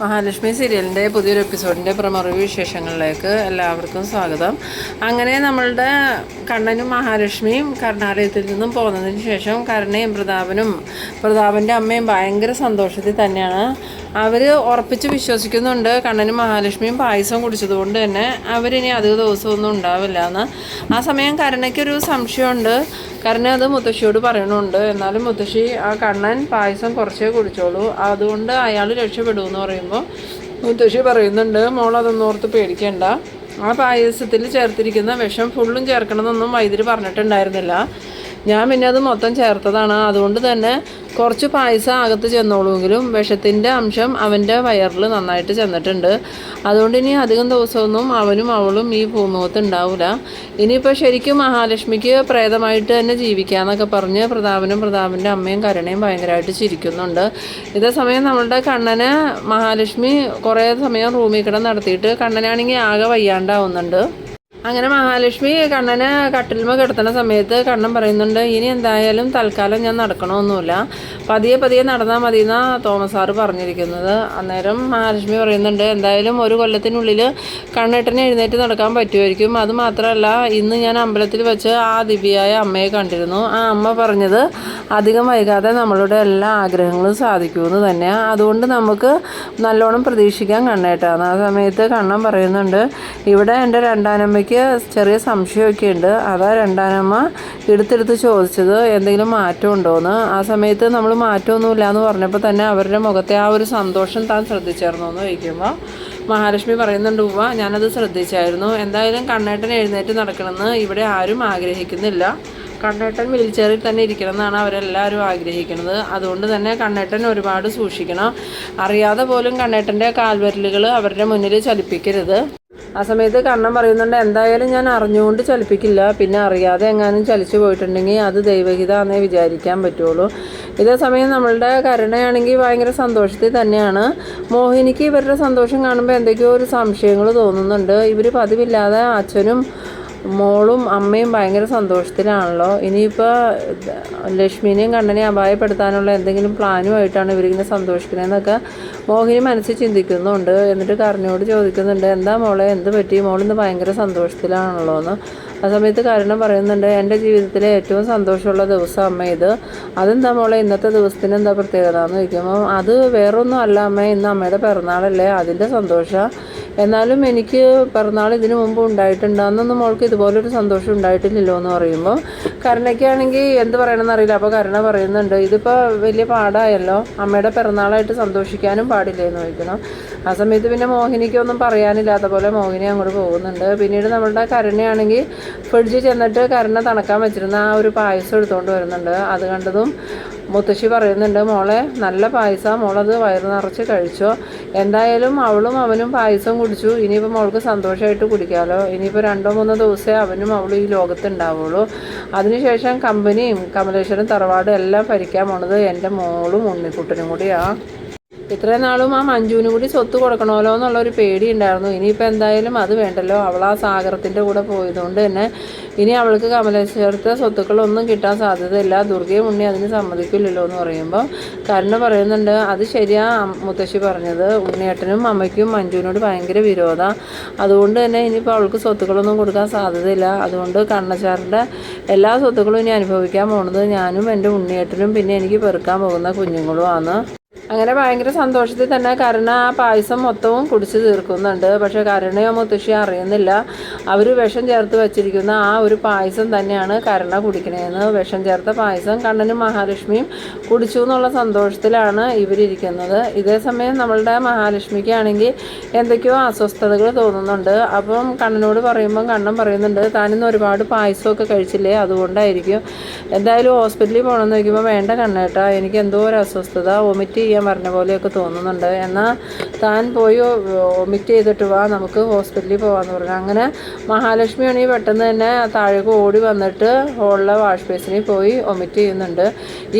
മഹാലക്ഷ്മി സീരിയലിന്റെ പുതിയൊരു എപ്പിസോഡിന്റെ പ്രമറി വിശേഷങ്ങളിലേക്ക് എല്ലാവർക്കും സ്വാഗതം. അങ്ങനെ നമ്മളുടെ കണ്ണനും മഹാലക്ഷ്മിയും കർണാലയത്തിൽ നിന്നും പോകുന്നതിന് ശേഷം കരുണയും പ്രതാപനും പ്രതാപന്റെ അമ്മയും ഭയങ്കര സന്തോഷത്തിൽ തന്നെയാണ് അവർ ഉറപ്പിച്ച് വിശ്വസിക്കുന്നുണ്ട്. കണ്ണനും മഹാലക്ഷ്മിയും പായസം കുടിച്ചതുകൊണ്ട് തന്നെ അവരിനി അധിക ദിവസമൊന്നും ഉണ്ടാവില്ല എന്ന്. ആ സമയം കരുണയ്ക്കൊരു സംശയമുണ്ട്. കരുണ അത് മുത്തശ്ശിയോട് പറയണുണ്ട് എന്നാലും മുത്തശ്ശി ആ കണ്ണൻ പായസം കുറച്ചേ കുടിച്ചോളൂ. അതുകൊണ്ട് അയാൾ രക്ഷപ്പെടുമെന്ന് പറയുമ്പോൾ മുത്തശ്ശി പറയുന്നുണ്ട് മോൾ അതൊന്നും ഓർത്ത് പേടിക്കേണ്ട. ആ പായസത്തിൽ ചേർത്തിരിക്കുന്ന വിഷം ഫുള്ളും ചേർക്കണമെന്നൊന്നും വൈദ്യുതി പറഞ്ഞിട്ടുണ്ടായിരുന്നില്ല. ഞാൻ പിന്നെ അത് മൊത്തം ചേർത്തതാണ്. അതുകൊണ്ട് തന്നെ കുറച്ച് പായസം അകത്ത് ചെന്നോളുമെങ്കിലും വിഷത്തിന്റെ അംശം അവന്റെ വയറിൽ നന്നായിട്ട് ചെന്നിട്ടുണ്ട്. അതുകൊണ്ട് ഇനി അധികം ദിവസമൊന്നും അവനും അവളും ഈ ഭൂമുഖത്ത് ഉണ്ടാവില്ല ഇനിയിപ്പോൾ ശരിക്കും മഹാലക്ഷ്മിക്ക് പ്രേതമായിട്ട് തന്നെ ജീവിക്കാമെന്നൊക്കെ പറഞ്ഞ് പ്രതാപനും പ്രതാപന്റെ അമ്മയും കരുണയും ഭയങ്കരമായിട്ട് ചിരിക്കുന്നുണ്ട്. ഇതേ സമയം നമ്മളുടെ കണ്ണനെ മഹാലക്ഷ്മി കുറേ സമയം റൂമിൽ കിടന്ന് നടത്തിയിട്ട് കണ്ണനാണെങ്കിൽ ആകെ വയ്യാണ്ടാവുന്നുണ്ട്. അങ്ങനെ മഹാലക്ഷ്മി കണ്ണനെ കട്ടിലുമ കിടത്തുന്ന സമയത്ത് കണ്ണൻ പറയുന്നുണ്ട് ഇനി എന്തായാലും തൽക്കാലം ഞാൻ നടക്കണമൊന്നുമില്ല. പതിയെ പതിയെ നടന്നാൽ മതി എന്നാണ് തോമസ് സാറ് പറഞ്ഞിരിക്കുന്നത്. അന്നേരം മഹാലക്ഷ്മി പറയുന്നുണ്ട് എന്തായാലും ഒരു കൊല്ലത്തിനുള്ളിൽ കണ്ണേട്ടനെ എഴുന്നേറ്റ് നടക്കാൻ പറ്റുമായിരിക്കും. അത് മാത്രമല്ല ഇന്ന് ഞാൻ അമ്പലത്തിൽ വെച്ച് ആ ദിവ്യയായ അമ്മയെ കണ്ടിരുന്നു. ആ അമ്മ പറഞ്ഞത് അധികം വൈകാതെ നമ്മളുടെ എല്ലാ ആഗ്രഹങ്ങളും സാധിക്കുമെന്ന് തന്നെയാണ് അതുകൊണ്ട് നമുക്ക് നല്ലോണം പ്രതീക്ഷിക്കാൻ കണ്ണേട്ടാണ് ആ സമയത്ത് കണ്ണൻ പറയുന്നുണ്ട് ഇവിടെ എന്റെ രണ്ടാനമ്മയ്ക്ക് ചെറിയ സംശയമൊക്കെ ഉണ്ട് അതാ രണ്ടാനമ്മ എടുത്തെടുത്ത് ചോദിച്ചത് എന്തെങ്കിലും മാറ്റം ഉണ്ടോയെന്ന് ആ സമയത്ത് നമ്മൾ മാറ്റമൊന്നുമില്ല എന്ന് പറഞ്ഞപ്പോൾ തന്നെ അവരുടെ മുഖത്തെ ആ ഒരു സന്തോഷം താൻ ശ്രദ്ധിച്ചായിരുന്നു എന്ന് ചോദിക്കുമ്പോൾ മഹാലക്ഷ്മി പറയുന്നുണ്ട് ഉവ ഞാനത് ശ്രദ്ധിച്ചായിരുന്നു. എന്തായാലും കണ്ണേട്ടൻ എഴുന്നേറ്റ് നടക്കണമെന്ന് ഇവിടെ ആരും ആഗ്രഹിക്കുന്നില്ല. കണ്ണേട്ടൻ വീൽ തന്നെ ഇരിക്കണം എന്നാണ് അവരെല്ലാവരും ആഗ്രഹിക്കുന്നത്. അതുകൊണ്ട് തന്നെ കണ്ണേട്ടൻ ഒരുപാട് സൂക്ഷിക്കണം. അറിയാതെ പോലും കണ്ണേട്ടന്റെ കാൽവരലുകൾ അവരുടെ മുന്നിൽ ചലിപ്പിക്കരുത്. ആ സമയത്ത് കണ്ണൻ പറയുന്നുണ്ട് എന്തായാലും ഞാൻ അറിഞ്ഞുകൊണ്ട് ചലിപ്പിക്കില്ല. പിന്നെ അറിയാതെ എങ്ങാനും ചലിച്ചു പോയിട്ടുണ്ടെങ്കിൽ അത് ദൈവഹിതാന്നേ വിചാരിക്കാൻ പറ്റുള്ളൂ. ഇതേ സമയം നമ്മളുടെ കരുണയാണെങ്കിൽ ഭയങ്കര സന്തോഷത്തിൽ തന്നെയാണ്. മോഹിനിക്ക് ഇവരുടെ സന്തോഷം കാണുമ്പോൾ എന്തൊക്കെയോ ഒരു സംശയങ്ങൾ തോന്നുന്നുണ്ട്. ഇവർ പതിവില്ലാതെ അച്ഛനും മോളും അമ്മയും ഭയങ്കര സന്തോഷത്തിലാണല്ലോ. ഇനിയിപ്പോൾ ലക്ഷ്മിനെയും കണ്ണനെയും അപായപ്പെടുത്താനുള്ള എന്തെങ്കിലും പ്ലാനുമായിട്ടാണ് ഇവരിങ്ങനെ സന്തോഷിക്കുന്നതെന്നൊക്കെ മോഹിനി മനസ്സിൽ ചിന്തിക്കുന്നുണ്ട്. എന്നിട്ട് കരുണയോട് ചോദിക്കുന്നുണ്ട് എന്താ മോളെ എന്ത് പറ്റി? മോളിന്ന് ഭയങ്കര സന്തോഷത്തിലാണല്ലോ എന്ന് ആ സമയത്ത് കരുണം പറയുന്നുണ്ട് എന്റെ ജീവിതത്തിലെ ഏറ്റവും സന്തോഷമുള്ള ദിവസം അമ്മ ഇത്. അതെന്താ മോളെ ഇന്നത്തെ ദിവസത്തിന് എന്താ പ്രത്യേകത? എന്ന് ചോദിക്കുമ്പോൾ അത് വേറൊന്നും അല്ല അമ്മ ഇന്ന് അമ്മയുടെ പിറന്നാളല്ലേ അതിന്റെ സന്തോഷം. എന്നാലും എനിക്ക് പിറന്നാൾ ഇതിനു മുമ്പ് ഉണ്ടായിട്ടുണ്ടാകുന്നൊന്നും മോൾക്ക് ഇതുപോലൊരു സന്തോഷം ഉണ്ടായിട്ടില്ലല്ലോ എന്ന് പറയുമ്പോൾ കരുണയ്ക്കാണെങ്കിൽ എന്ത് പറയണമെന്ന് അറിയില്ല. അപ്പോൾ കരുണ പറയുന്നുണ്ട് ഇതിപ്പോൾ വലിയ പാടായല്ലോ. അമ്മയുടെ പിറന്നാളായിട്ട് സന്തോഷിക്കാനും പാടില്ലേ? എന്ന് ചോദിക്കണം ആ സമയത്ത് പിന്നെ മോഹിനിക്കൊന്നും പറയാനില്ലാത്ത പോലെ മോഹിനി അങ്ങോട്ട് പോകുന്നുണ്ട്. പിന്നീട് നമ്മളുടെ കരുണയാണെങ്കിൽ ഫ്രിഡ്ജിൽ ചെന്നിട്ട് കരുണ തണക്കാൻ വെച്ചിരുന്ന ആ ഒരു പായസം എടുത്തുകൊണ്ട് വരുന്നുണ്ട്. അത് കണ്ടതും മുത്തശ്ശി പറയുന്നുണ്ട് മോളെ നല്ല പായസം. മോളത് വയറ് നിറച്ച് കഴിച്ചോ. എന്തായാലും അവളും അവനും പായസം കുടിച്ചു. ഇനിയിപ്പോൾ അവൾക്ക് സന്തോഷമായിട്ട് കുടിക്കാമല്ലോ ഇനിയിപ്പോൾ രണ്ടോ മൂന്നോ ദിവസമേ അവനും അവളും ഈ ലോകത്ത് ഉണ്ടാവുള്ളൂ. അതിനുശേഷം കമ്പനിയും കമലേശ്വരം തറവാടും എല്ലാം ഭരിക്കാൻ പോണത് എന്റെ മോളും ഉണ്ണിക്കുട്ടനും കൂടിയാണ് ഇത്രയും നാളും ആ മഞ്ജുവിനും കൂടി സ്വത്ത് കൊടുക്കണമല്ലോ എന്നുള്ള ഒരു പേടി ഉണ്ടായിരുന്നു ഇനിയിപ്പോൾ എന്തായാലും അത് വേണ്ടല്ലോ. അവൾ ആ സാഗരത്തിന്റെ കൂടെ പോയതുകൊണ്ട് തന്നെ ഇനി അവൾക്ക് കമലേശ്വരത്തെ സ്വത്തുക്കളൊന്നും കിട്ടാൻ സാധ്യതയില്ല. ദുർഗയും ഉണ്ണി അതിന് സമ്മതിക്കില്ലല്ലോ എന്ന് പറയുമ്പോൾ കരുണ പറയുന്നുണ്ട്. അത് ശരിയാ മുത്തശ്ശി പറഞ്ഞത്. ഉണ്ണിയേട്ടനും അമ്മയ്ക്കും മഞ്ജുവിനോട് ഭയങ്കര വിരോധമാണ് അതുകൊണ്ട് തന്നെ ഇനിയിപ്പോൾ അവൾക്ക് സ്വത്തുക്കളൊന്നും കൊടുക്കാൻ സാധ്യതയില്ല. അതുകൊണ്ട് കണ്ണച്ചാറിന്റെ എല്ലാ സ്വത്തുക്കളും ഇനി അനുഭവിക്കാൻ പോണത് ഞാനും എന്റെ ഉണ്ണിയേട്ടനും പിന്നെ എനിക്ക് പെറുക്കാൻ പോകുന്ന കുഞ്ഞുങ്ങളുമാണ്. അങ്ങനെ ഭയങ്കര സന്തോഷത്തിൽ തന്നെ കരുണ ആ പായസം മൊത്തവും കുടിച്ച് തീർക്കുന്നുണ്ട്. പക്ഷേ കരുണയോ മുത്തശ്ശിയോ അറിയുന്നില്ല. അവർ വിഷം ചേർത്ത് വെച്ചിരിക്കുന്ന ആ ഒരു പായസം തന്നെയാണ് കരുണ കുടിക്കണേന്ന്. വിഷം ചേർത്ത പായസം കണ്ണനും മഹാലക്ഷ്മിയും കുടിച്ചു എന്നുള്ള സന്തോഷത്തിലാണ് ഇവരിയ്ക്കുന്നത് ഇതേ സമയം നമ്മളുടെ മഹാലക്ഷ്മിക്കാണെങ്കിൽ എന്തൊക്കെയോ അസ്വസ്ഥതകൾ തോന്നുന്നുണ്ട്. അപ്പം കണ്ണനോട് പറയുമ്പം കണ്ണൻ പറയുന്നുണ്ട് താനിന്ന് ഒരുപാട് പായസമൊക്കെ കഴിച്ചില്ലേ? അതുകൊണ്ടായിരിക്കും. എന്തായാലും ഹോസ്പിറ്റലിൽ പോകണമെന്ന് നോക്കുമ്പോൾ വേണ്ട കണ്ണേട്ടാ. എനിക്ക് എന്തോ ഒരു അസ്വസ്ഥത. വൊമിറ്റ് ചെയ്യാൻ പറഞ്ഞ പോലെയൊക്കെ തോന്നുന്നുണ്ട്. എന്നാൽ താൻ പോയി വൊമിറ്റ് ചെയ്തിട്ട് വാ നമുക്ക് ഹോസ്പിറ്റലിൽ പോകാമെന്ന് പറഞ്ഞു. അങ്ങനെ മഹാലക്ഷ്മി ആണെങ്കിൽ പെട്ടെന്ന് തന്നെ താഴേക്ക് ഓടി വന്നിട്ട് ഹോളിലെ വാഷ് ബേസിനിൽ പോയി വൊമിറ്റ് ചെയ്യുന്നുണ്ട്.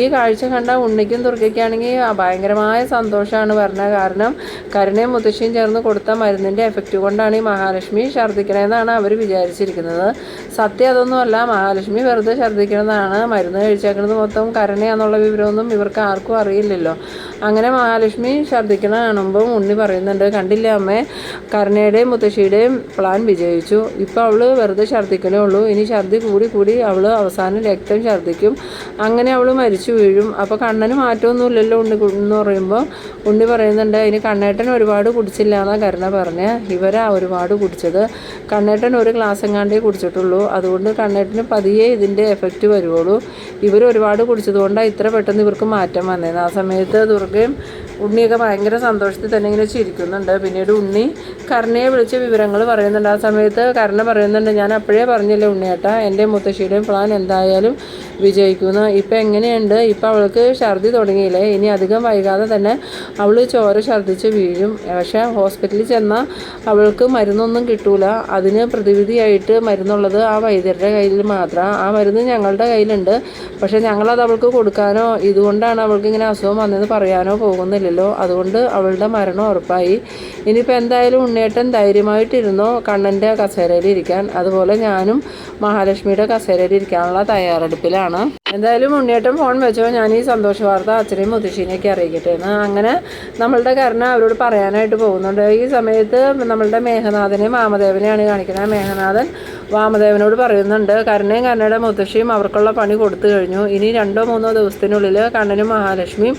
ഈ കാഴ്ച കണ്ട ഉണ്ണിക്കും ദുർഗയ്ക്കാണെങ്കിൽ ഭയങ്കരമായ സന്തോഷമാണ് പറഞ്ഞത് കാരണം കരുണയും മുത്തശ്ശിയും ചേർന്ന് കൊടുത്ത മരുന്നിന്റെ എഫക്റ്റ് കൊണ്ടാണ് ഈ മഹാലക്ഷ്മി ഛർദ്ദിക്കണതെന്നാണ് അവർ വിചാരിച്ചിരിക്കുന്നത്. സത്യം അതൊന്നുമല്ല മഹാലക്ഷ്മി വെറുതെ ഛർദ്ദിക്കണതാണ്. മരുന്ന് കഴിച്ചേക്കുന്നത് മൊത്തം കരുണയാന്നുള്ള വിവരമൊന്നും ഇവർക്ക് ആർക്കും അറിയില്ലല്ലോ. അങ്ങനെ മഹാലക്ഷ്മി ഛർദ്ദിക്കണ കാണുമ്പോൾ ഉണ്ണി പറയുന്നുണ്ട് കണ്ടില്ല അമ്മേ കരുണയുടെയും മുത്തശ്ശിയുടെയും പ്ലാൻ വിജയിച്ചു. ഇപ്പോൾ അവൾ വെറുതെ ഛർദ്ദിക്കണേ ഉള്ളൂ. ഇനി ഛർദ്ദി കൂടി കൂടി അവൾ അവസാനം രക്തം ഛർദ്ദിക്കും. അങ്ങനെ അവൾ മരിച്ചു വീഴും. അപ്പോൾ കണ്ണന് മാറ്റമൊന്നുമില്ലല്ലോ ഉണ്ണി എന്ന് പറയുമ്പോൾ ഉണ്ണി പറയുന്നുണ്ട് ഇനി കണ്ണേട്ടൻ ഒരുപാട് കുടിച്ചില്ല എന്നാണ് കരുണ പറഞ്ഞ്. ഇവരാ ഒരുപാട് കുടിച്ചത്. കണ്ണേട്ടൻ ഒരു ഗ്ലാസ് എങ്ങാണ്ടേ കുടിച്ചിട്ടുള്ളൂ. അതുകൊണ്ട് കണ്ണേട്ടന് പതിയെ ഇതിന്റെ എഫക്റ്റ് വരുവുള്ളൂ. ഇവർ ഒരുപാട് കുടിച്ചതുകൊണ്ടാണ് ഇത്ര പെട്ടെന്ന് ഇവർക്ക് മാറ്റം വന്നത് ആ സമയത്ത് ദുർഗയും ഉണ്ണിയൊക്കെ ഭയങ്കര സന്തോഷത്തിൽ തന്നെ ഇങ്ങനെ ചിരിക്കുന്നുണ്ട്. പിന്നീട് ഉണ്ണി കർണയെ വിളിച്ച് വിവരങ്ങൾ പറയുന്നുണ്ട്. ആ സമയത്ത് കർണ പറയുന്നുണ്ട് ഞാൻ അപ്പോഴേ പറഞ്ഞില്ലേ ഉണ്ണിയേട്ടാ എന്റെ മുത്തശ്ശിയുടെയും പ്ലാൻ എന്തായാലും വിജയിക്കുന്നു ഇപ്പം എങ്ങനെയുണ്ട്? ഇപ്പം അവൾക്ക് ഛർദി തുടങ്ങിയില്ലേ? ഇനി അധികം വൈകാതെ തന്നെ അവൾ ചോര ഛർദ്ദിച്ച് വീഴും. പക്ഷേ ഹോസ്പിറ്റലിൽ ചെന്നാൽ അവൾക്ക് മരുന്നൊന്നും കിട്ടൂല. അതിന് പ്രതിവിധിയായിട്ട് മരുന്നുള്ളത് ആ വൈദ്യരുടെ കയ്യിൽ മാത്രമാണ് ആ മരുന്ന് ഞങ്ങളുടെ കയ്യിലുണ്ട്. പക്ഷേ ഞങ്ങളത് അവൾക്ക് കൊടുക്കാനോ ഇതുകൊണ്ടാണ് അവൾക്ക് ഇങ്ങനെ അസുഖം വന്നതെന്ന് പറയാനോ പോകുന്നില്ലല്ലോ അതുകൊണ്ട് അവളുടെ മരണം ഉറപ്പായി. ഇനിയിപ്പോൾ എന്തായാലും ഉണ്ണേട്ടൻ ധൈര്യമായിട്ടിരുന്നോ കണ്ണന്റെ കസേരയിൽ ഇരിക്കാൻ? അതുപോലെ ഞാനും മഹാലക്ഷ്മിയുടെ കസേരയിൽ ഇരിക്കാനുള്ള തയ്യാറെടുപ്പിലാണ്. എന്തായാലും ഉണ്ണിയേട്ടൻ ഫോൺ വെച്ചോ ഞാൻ ഈ സന്തോഷ വാർത്ത അച്ഛനെയും മുത്തശ്ശീനെയൊക്കെ അറിയിക്കട്ടെ എന്ന്. അങ്ങനെ നമ്മളുടെ കരുണ അവരോട് പറയാനായിട്ട് പോകുന്നുണ്ട്. ഈ സമയത്ത് നമ്മളുടെ മേഘനാഥനെയും വാമദേവനെയാണ് കാണിക്കുന്നത്. മേഘനാഥൻ വാമദേവനോട് പറയുന്നുണ്ട് കരുണയും കരുണയുടെ മുത്തശ്ശിയും അവർക്കുള്ള പണി കൊടുത്തു കഴിഞ്ഞു. ഇനി രണ്ടോ മൂന്നോ ദിവസത്തിനുള്ളിൽ കണ്ണനും മഹാലക്ഷ്മിയും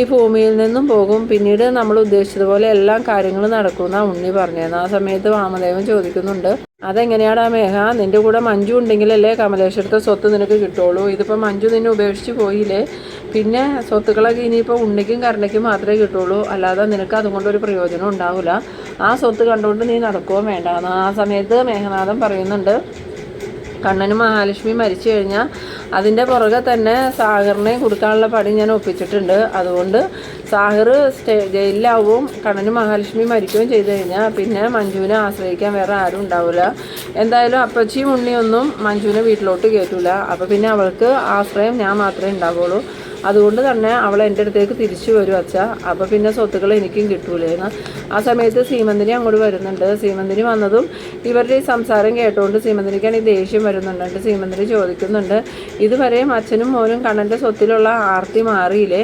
ഈ ഭൂമിയിൽ നിന്നും പോകും. പിന്നീട് നമ്മൾ ഉദ്ദേശിച്ചതുപോലെ എല്ലാ കാര്യങ്ങളും നടക്കുമെന്നാണ് ഉണ്ണി പറഞ്ഞത്. ആ സമയത്ത് വാമദേവൻ ചോദിക്കുന്നുണ്ട് അതെങ്ങനെയാടാ മേഘ? നിന്റെ കൂടെ മഞ്ജു ഉണ്ടെങ്കിലല്ലേ കമലേശ്വരത്തെ സ്വത്ത് നിനക്ക് കിട്ടുള്ളൂ. ഇതിപ്പോൾ മഞ്ജു നിന്നെ ഉപേക്ഷിച്ച് പോയില്ലേ? പിന്നെ സ്വത്തുക്കളൊക്കെ ഇനിയിപ്പോൾ ഉണ്ണിക്കും കരുണയ്ക്കും മാത്രമേ കിട്ടുള്ളൂ. അല്ലാതെ നിനക്ക് അതുകൊണ്ടൊരു പ്രയോജനം ഉണ്ടാവില്ല ആ സ്വത്ത് കണ്ടുകൊണ്ട് നീ നടക്കുകയും വേണ്ട. ആ സമയത്ത് മേഘനാഥൻ പറയുന്നുണ്ട് കണ്ണനും മഹാലക്ഷ്മി മരിച്ചു കഴിഞ്ഞാൽ അതിന്റെ പുറകെ തന്നെ സാഗറിനെ കൊടുക്കാനുള്ള പണി ഞാൻ ഒപ്പിച്ചിട്ടുണ്ട്. അതുകൊണ്ട് സാഗർ സ്റ്റേ ജയിലിലാവും കണ്ണനും മഹാലക്ഷ്മി മരിക്കുകയും ചെയ്തു കഴിഞ്ഞാൽ പിന്നെ മഞ്ജുവിനെ ആശ്രയിക്കാൻ വേറെ ആരും ഉണ്ടാവില്ല എന്തായാലും അപ്പച്ചിയും ഉണ്ണിയൊന്നും മഞ്ജുവിനെ വീട്ടിലോട്ട് കയറ്റൂല അപ്പോൾ പിന്നെ അവൾക്ക് ആശ്രയം ഞാൻ മാത്രമേ ഉണ്ടാവുള്ളൂ. അതുകൊണ്ട് തന്നെ അവൾ എന്റെ അടുത്തേക്ക് തിരിച്ചു വരും അച്ഛ. അപ്പോൾ പിന്നെ സ്വത്തുക്കൾ എനിക്കും കിട്ടൂലേന്ന് ആ സമയത്ത് സീമന്തിനി അങ്ങോട്ട് വരുന്നുണ്ട്. സീമന്തിനി വന്നതും ഇവരുടെ ഈ സംസാരം കേട്ടുകൊണ്ട് സീമന്തിനിക്കാണ് ഈ ദേഷ്യം വരുന്നുണ്ട്. സീമന്തിനി ചോദിക്കുന്നുണ്ട് ഇതുവരെയും അച്ഛനും മോനും കണ്ണന്റെ സ്വത്തിലുള്ള ആർത്തി മാറിയില്ലേ?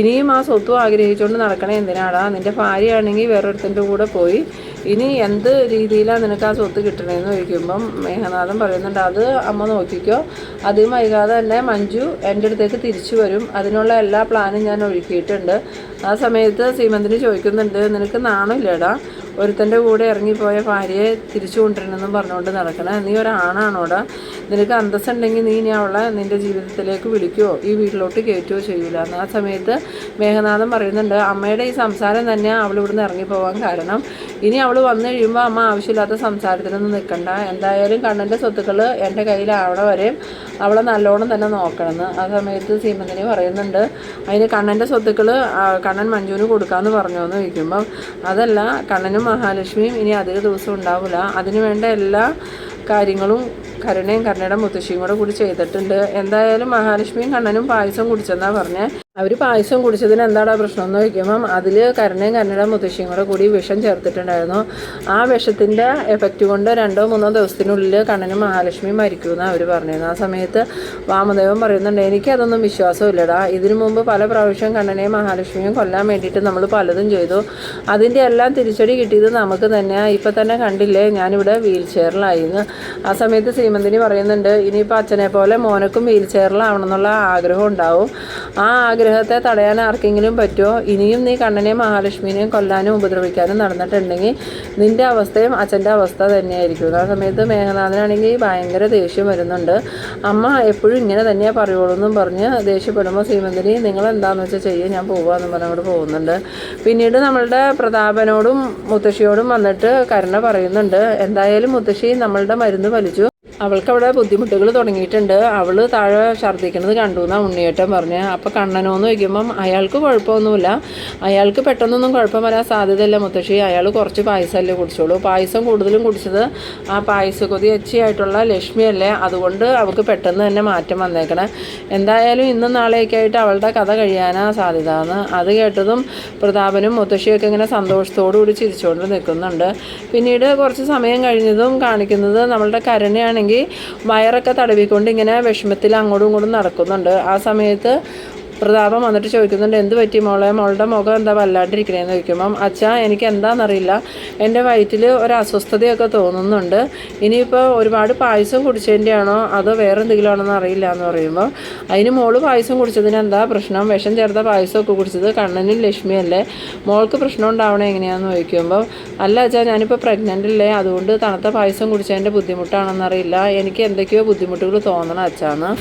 ഇനിയും ആ സ്വത്തും ആഗ്രഹിച്ചുകൊണ്ട് നടക്കണേ എന്തിനാടാ? നിന്റെ ഭാര്യയാണെങ്കിൽ വേറൊരുത്തന്റെ കൂടെ പോയി ഇനി എന്ത് രീതിയിലാണ് നിനക്ക് ആ സ്വത്ത് കിട്ടണേന്ന് ചോദിക്കുമ്പം മേഘനാഥൻ പറയുന്നുണ്ട് അത് അമ്മ നോക്കിക്കോ. അധികം വൈകാതെ തന്നെ മഞ്ജു എന്റെ അടുത്തേക്ക് തിരിച്ചു വരും. അതിനുള്ള എല്ലാ പ്ലാനും ഞാൻ ഒഴുക്കിയിട്ടുണ്ട് ആ സമയത്ത് സീമന്തിന് ചോദിക്കുന്നുണ്ട് നിനക്ക് നാണമില്ലേടാ? ഒരുത്തന്റെ കൂടെ ഇറങ്ങിപ്പോയ ഭാര്യയെ തിരിച്ചു കൊണ്ടുവരണമെന്നും പറഞ്ഞുകൊണ്ട് നടക്കണേ. നീ ഒരാണാണോടാ? നിനക്ക് അന്തസ്സുണ്ടെങ്കിൽ നീ ഇനി അവളെ നിന്റെ ജീവിതത്തിലേക്ക് വിളിക്കുവോ ഈ വീട്ടിലോട്ട് കയറ്റുകയോ ചെയ്യൂല. എന്ന് ആ സമയത്ത് മേഘനാഥൻ പറയുന്നുണ്ട് അമ്മയുടെ ഈ സംസാരം തന്നെ അവൾ ഇവിടുന്ന് ഇറങ്ങിപ്പോവാൻ കാരണം. ഇനി അവൾ വന്നു കഴിയുമ്പോൾ അമ്മ ആവശ്യമില്ലാത്ത സംസാരത്തിനൊന്നും നിൽക്കണ്ട. എന്തായാലും കണ്ണന്റെ സ്വത്തുക്കൾ എന്റെ കയ്യിലാവണ വരെയും അവളെ നല്ലോണം തന്നെ നോക്കണമെന്ന് ആ സമയത്ത് സീമന്തിനി പറയുന്നുണ്ട് അതിന് കണ്ണന്റെ സ്വത്തുക്കൾ കണ്ണൻ മഞ്ജുവിന് കൊടുക്കാമെന്ന് പറഞ്ഞു എന്ന് ചോദിക്കുമ്പം അതല്ല കണ്ണനും മഹാലക്ഷ്മിയും ഇനി അധിക ദിവസം ഉണ്ടാവില്ല അതിനുവേണ്ട എല്ലാ കാര്യങ്ങളും കരുണയും കരുണയുടെ മുത്തശ്ശിയും കൂടെ കൂടി ചെയ്തിട്ടുണ്ട്. എന്തായാലും മഹാലക്ഷ്മിയും കണ്ണനും പായസം കുടിച്ചെന്നാണ് പറഞ്ഞേ. അവർ പായസം കുടിച്ചതിന് എന്താടാ പ്രശ്നം എന്ന് ചോദിക്കുമ്പം അതിൽ കരുണയും കരുണയുടെ മുത്തശ്ശിയും കൂടെ കൂടി വിഷം ചേർത്തിട്ടുണ്ടായിരുന്നു. ആ വിഷത്തിന്റെ എഫക്റ്റ് കൊണ്ട് രണ്ടോ മൂന്നോ ദിവസത്തിനുള്ളിൽ കണ്ണനും മഹാലക്ഷ്മിയും മരിക്കുമെന്ന് അവർ പറഞ്ഞിരുന്നു ആ സമയത്ത് വാമദേവൻ പറയുന്നുണ്ട് എനിക്കതൊന്നും വിശ്വാസമില്ലടാ. ഇതിനു മുമ്പ് പല പ്രാവശ്യം കണ്ണനെയും മഹാലക്ഷ്മിയും കൊല്ലാൻ വേണ്ടിയിട്ട് നമ്മൾ പലതും ചെയ്തു. അതിന്റെ എല്ലാം തിരിച്ചടി കിട്ടിയത് നമുക്ക് തന്നെയാണ് ഇപ്പം തന്നെ കണ്ടില്ലേ ഞാനിവിടെ വീൽ ചെയറിലായിരുന്നു ആ സമയത്ത് സീമന്തിനി പറയുന്നുണ്ട് ഇനിയിപ്പോൾ അച്ഛനെ പോലെ മോനക്കും വീൽ ചെയറിലാവണം എന്നുള്ള ആഗ്രഹം ഉണ്ടാവും. ആ ആഗ്രഹത്തെ തടയാൻ ആർക്കെങ്കിലും പറ്റുമോ? ഇനിയും നീ കണ്ണനെയും മഹാലക്ഷ്മിനെയും കൊല്ലാനും ഉപദ്രവിക്കാനും നടന്നിട്ടുണ്ടെങ്കിൽ നിന്റെ അവസ്ഥയും അച്ഛന്റെ അവസ്ഥ തന്നെയായിരിക്കും. ആ സമയത്ത് മേഘനാഥനാണെങ്കിൽ ഭയങ്കര ദേഷ്യം വരുന്നുണ്ട്. അമ്മ എപ്പോഴും ഇങ്ങനെ തന്നെയാണ് പറയുള്ളൂ എന്നും പറഞ്ഞ് ദേഷ്യപ്പെടുമ്പോൾ ശ്രീമന്തിരി നിങ്ങൾ എന്താണെന്ന് വെച്ചാൽ ചെയ്യുക ഞാൻ പോവാന്ന് പറഞ്ഞുകൊണ്ട് പോകുന്നുണ്ട്. പിന്നീട് നമ്മളുടെ പ്രതാപനോടും മുത്തശ്ശിയോടും വന്നിട്ട് കരുണ പറയുന്നുണ്ട്. എന്തായാലും മുത്തശ്ശി നമ്മളുടെ മരുന്ന് വലിച്ചു അവൾക്ക് അവിടെ ബുദ്ധിമുട്ടുകൾ തുടങ്ങിയിട്ടുണ്ട്. അവൾ താഴെ ഛർദ്ദിക്കുന്നത് കണ്ടു എന്നാണ് ഉണ്ണിയേട്ടൻ പറഞ്ഞ്. അപ്പോൾ കണ്ണനോന്ന് ചോദിക്കുമ്പം അയാൾക്ക് കുഴപ്പമൊന്നുമില്ല. അയാൾക്ക് പെട്ടെന്നൊന്നും കുഴപ്പം വരാൻ സാധ്യതയില്ല മുത്തശ്ശി. അയാൾ കുറച്ച് പായസമല്ലേ കുടിച്ചോളൂ. പായസം കൂടുതലും കുടിച്ചത് ആ പായസക്കൊതി അച്ചിയായിട്ടുള്ള ലക്ഷ്മിയല്ലേ. അതുകൊണ്ട് അവൾക്ക് പെട്ടെന്ന് തന്നെ മാറ്റം വന്നേക്കണേ. എന്തായാലും ഇന്നും നാളെയൊക്കെ ആയിട്ട് അവളുടെ കഥ കഴിയാനാ സാധ്യത എന്ന് അത് കേട്ടതും പ്രതാപനും മുത്തശ്ശിയൊക്കെ ഇങ്ങനെ സന്തോഷത്തോടു കൂടി ചിരിച്ചുകൊണ്ട് നിൽക്കുന്നുണ്ട്. പിന്നീട് കുറച്ച് സമയം കഴിഞ്ഞതും കാണിക്കുന്നത് നമ്മളുടെ കരുണയാണെങ്കിൽ വയറൊക്കെ തടവിക്കൊണ്ട് ഇങ്ങനെ വിഷമത്തിൽ അങ്ങോട്ടും ഇങ്ങോട്ടും നടക്കുന്നുണ്ട്. ആ സമയത്ത് പ്രതാപം വന്നിട്ട് ചോദിക്കുന്നുണ്ട് എന്ത് പറ്റി മോളെ? മോളുടെ മുഖം എന്താ വല്ലാണ്ടിരിക്കണേന്ന് ചോദിക്കുമ്പം അച്ഛാ എനിക്ക് എന്താണെന്നറിയില്ല എന്റെ വയറ്റിൽ ഒരു അസ്വസ്ഥതയൊക്കെ തോന്നുന്നുണ്ട്. ഇനിയിപ്പോൾ ഒരുപാട് പായസം കുടിച്ചതിന്റെ ആണോ അതോ വേറെ എന്തെങ്കിലും ആണെന്ന് അറിയില്ല എന്ന് പറയുമ്പോൾ അതിന് മോൾ പായസം കുടിച്ചതിന് എന്താ പ്രശ്നം? വിഷം ചേർത്ത പായസമൊക്കെ കുടിച്ചത് കണ്ണനും ലക്ഷ്മിയല്ലേ? മോൾക്ക് പ്രശ്നം ഉണ്ടാവണേ എങ്ങനെയാണെന്ന് ചോദിക്കുമ്പോൾ അല്ല അച്ഛാ ഞാനിപ്പോൾ പ്രഗ്നന്റ് അല്ലേ. അതുകൊണ്ട് തണുത്ത പായസം കുടിച്ചതിന്റെ ബുദ്ധിമുട്ടാണെന്നറിയില്ല എനിക്ക് എന്തൊക്കെയോ ബുദ്ധിമുട്ടുകൾ തോന്നണം അച്ഛാന്ന്.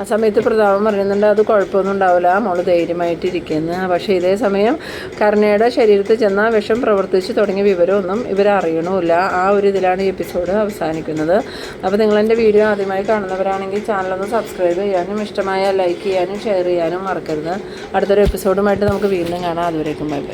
ആ സമയത്ത് പ്രതാപം പറയുന്നുണ്ട് അത് കുഴപ്പമൊന്നും ഉണ്ടാവില്ല മോൾ ധൈര്യമായിട്ട് ഇരിക്കുന്നു പക്ഷേ ഇതേ സമയം കരുണയുടെ ശരീരത്തിൽ ചെന്ന വിഷം പ്രവർത്തിച്ച് തുടങ്ങിയ വിവരമൊന്നും ഇവരറിയണമില്ല ആ ഒരു ഇതിലാണ് ഈ എപ്പിസോഡ് അവസാനിക്കുന്നത്. അപ്പോൾ നിങ്ങൾ എന്റെ വീഡിയോ ആദ്യമായി കാണുന്നവരാണെങ്കിൽ ചാനലൊന്ന് സബ്സ്ക്രൈബ് ചെയ്യാനും ഇഷ്ടമായ ലൈക്ക് ചെയ്യാനും ഷെയർ ചെയ്യാനും മറക്കരുത്. അടുത്തൊരു എപ്പിസോഡുമായിട്ട് നമുക്ക് വീണ്ടും കാണാം. അതുവരേക്കും ബൈ ബൈ.